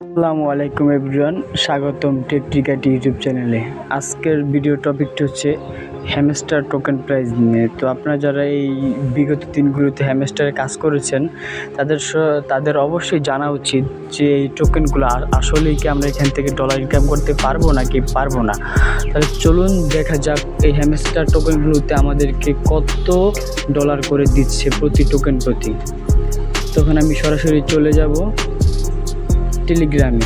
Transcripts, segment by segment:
আসসালামু আলাইকুম এভরিওয়ান, স্বাগতম টেকট্রিকাট ইউটিউব চ্যানেলে। আজকের ভিডিও টপিকটা হচ্ছে হ্যামস্টার টোকেন প্রাইস নিয়ে। তো আপনারা যারা এই বিগত দিনগুলোতে হ্যামস্টারে কাজ করেছেন, তাদের তাদের অবশ্যই জানা উচিত যে এই টোকেনগুলো আসলেই কি আমরা এখান থেকে ডলার ইনকাম করতে পারব নাকি পারব না। তাহলে চলুন দেখা যাক এই হ্যামস্টার টোকেনগুলোতে আমাদেরকে কত ডলার করে দিচ্ছে প্রতি টোকেন প্রতি। তখন আমি সরাসরি চলে যাব। টেলিগ্রামে।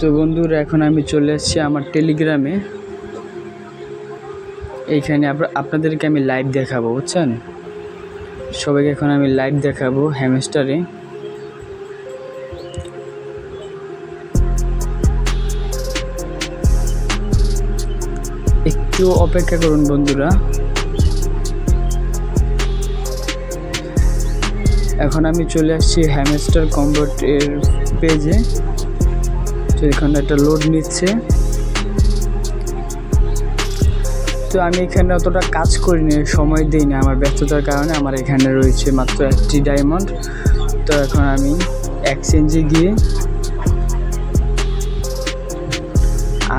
তো বন্ধুরা, এখন আমি চলে এসেছি আমার টেলিগ্রামে। এইখানে আপনা- আপনাদেরকে আমি লাইভ দেখাবো, বুঝছেন? সবাইকে এখন আমি লাইভ দেখাবো হ্যামস্টারে একটু অপেক্ষা করুন, বন্ধুরা। এখন আমি চলে আসছি হ্যামস্টার কম্বোট এর পেজে তো এখানে একটা লোড নিচ্ছে। তো আমি এখানে অতটা কাজ করিনি, সময় দিই না আমার ব্যস্ততার কারণে, আমার এখানে রয়েছে মাত্র একটি ডায়মন্ড তো এখন আমি এক্সচেঞ্জে গিয়ে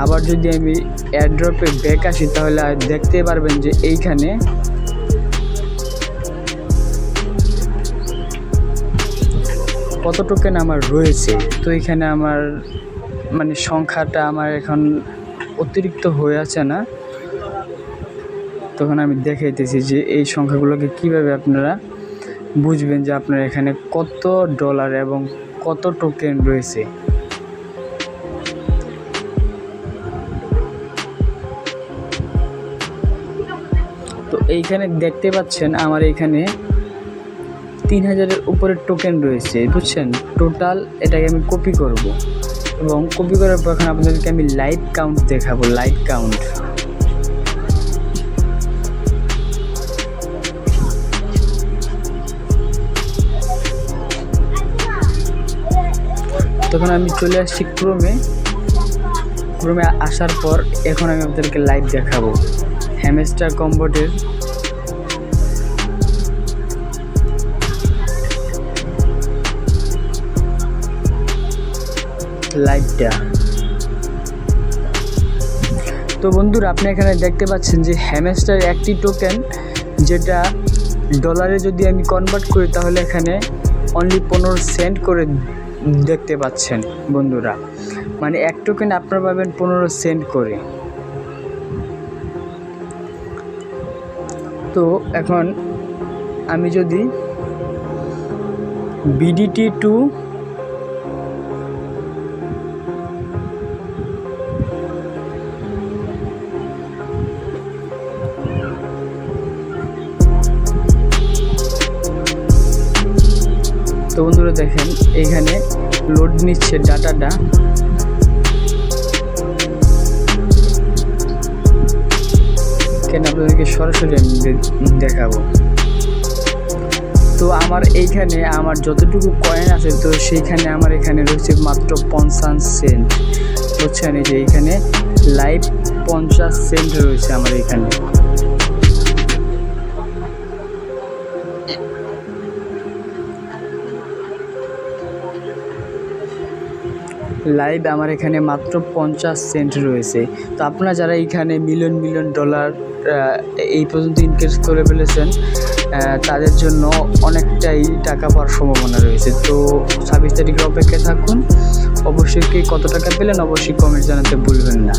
আবার যদি আমি এয়ারড্রপে ব্যাক আসি, তাহলে দেখতে পারবেন যে এইখানে কত টোকেন আমার রয়েছে। তো এখানে আমার মানে সংখ্যাটা আমার এখন অতিরিক্ত হয়ে আছে না। তখন আমি দেখাইতেছি যে এই সংখ্যাগুলোকে কীভাবে আপনারা বুঝবেন যে আপনার এখানে কত ডলার এবং কত টোকেন রয়েছে। তো এইখানে দেখতে পাচ্ছেন আমার এখানে তিন হাজারের উপরে টোকেন রয়েছে, বুঝছেন? টোটাল এটাকে আমি কপি করব। এবং কপি করার পর এখন আপনাদেরকে আমি লাইভ কাউন্ট দেখাবো লাইভ কাউন্ট তখন আমি চলে আসছি ক্রোমে ক্রোমে আসার পর এখন আমি আপনাদেরকে লাইভ দেখাবো। হ্যামস্টার কম্বোটের লাইটটা তো বন্ধুরা, আপনি এখানে দেখতে পাচ্ছেন যে হ্যামেস্টার একটি টোকেন যেটা ডলারে যদি আমি কনভার্ট করি, তাহলে এখানে অনলি পনেরো সেন্ট করে দেখতে পাচ্ছেন বন্ধুরা। মানে এক টোকেন আপনারা পাবেন পনেরো সেন্ট করে। তো এখন আমি যদি বিডিটি টু তো বন্ধুরা দেখেন এখানে লোড নিচ্ছে ডাটাটা। আপনাদেরকে সরাসরি আমি দেখাবো। তো আমার এইখানে আমার যতটুকু কয়েন আছে, তো সেইখানে আমার এখানে রয়েছে মাত্র পঞ্চাশ সেন্ট বুঝছেন? এই যে এইখানে লাইভ পঞ্চাশ সেন্ট রয়েছে আমার এখানে। লাইভ আমার এখানে মাত্র পঞ্চাশ সেন্ট রয়েছে। তো আপনারা যারা এখানে মিলিয়ন মিলিয়ন ডলার এই পর্যন্ত ইনকেস করে ফেলেছেন তাদের জন্য অনেকটাই টাকা পাওয়ার সম্ভাবনা রয়েছে। তো ছাব্বিশ তারিখে অপেক্ষায় থাকুন। অবশ্যই কত টাকা পেলেন, অবশ্যই কমেন্ট জানাতে ভুলবেন না।